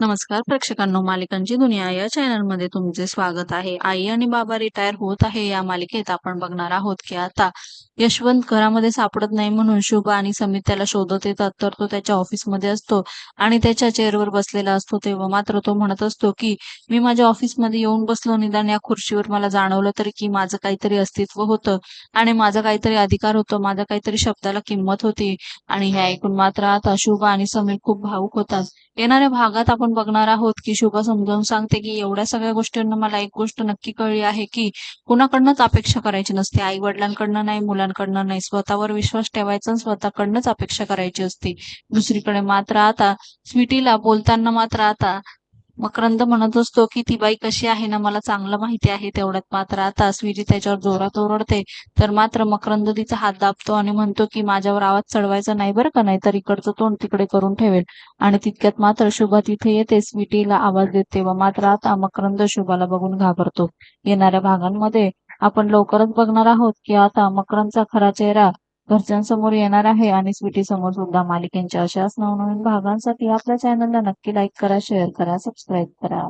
नमस्कार प्रेक्षकांनो. मालिकांची दुनिया या चॅनलमध्ये तुमचे स्वागत आहे. आई आणि बाबा रिटायर होत आहे. या मालिकेत आपण बघणार आहोत की आता यशवंत घरामध्ये सापडत नाही म्हणून शुभ आणि समित त्याला शोधत येतात. तर तो त्याच्या ऑफिसमध्ये असतो आणि त्याच्या चेअरवर बसलेला असतो. तेव्हा मात्र तो म्हणत असतो की मी माझ्या ऑफिसमध्ये येऊन बसलो. निदान या खुर्चीवर मला जाणवलं तरी की माझं काहीतरी अस्तित्व होतं आणि माझा काहीतरी अधिकार होतो. माझ्या काहीतरी शब्दाला किंमत होती आणि हे ऐकून मात्र आता शुभ आणि समीर खूप भावुक होतात. येणाऱ्या भागात आपण बघणार आहोत की शुभ समजावून सांगते की एवढ्या सगळ्या गोष्टींना मला एक गोष्ट नक्की कळली आहे की कुणाकडनंच अपेक्षा करायची नसते. आई वडिलांकडनं नाही मुलांकडनं नाही. स्वतःवर विश्वास ठेवायचा आणि स्वतःकडनंच अपेक्षा करायची असते. दुसरीकडे मात्र आता स्वीटीला बोलताना मात्र आता मकरंद म्हणत असतो की ती बाई कशी आहे ना मला चांगलं माहिती आहे तेवढ्यात मात्र आता स्वीटी त्याच्यावर जोरात ओरडते. तर मात्र मकरंद तिचा हात दाबतो आणि म्हणतो की माझ्यावर आवाज चढवायचा नाही बरं का नाही तर इकडचं तोंड तिकडे करून ठेवेल. आणि तितक्यात मात्र शुभा तिथे येते स्वीटीला आवाज देते तेव्हा मात्र आता मकरंद शुभाला बघून घाबरतो. येणाऱ्या भागांमध्ये आपण लवकरच बघणार आहोत की आता मकरंदचा खरा चेहरा घरच्यांसमोर येणार आहे आणि स्वीटी समोर सुद्धा मालिकेंच्या अशाच नवनवीन भागांसाठी आपल्या चॅनलला नक्की लाईक करा शेअर करा सबस्क्राईब करा.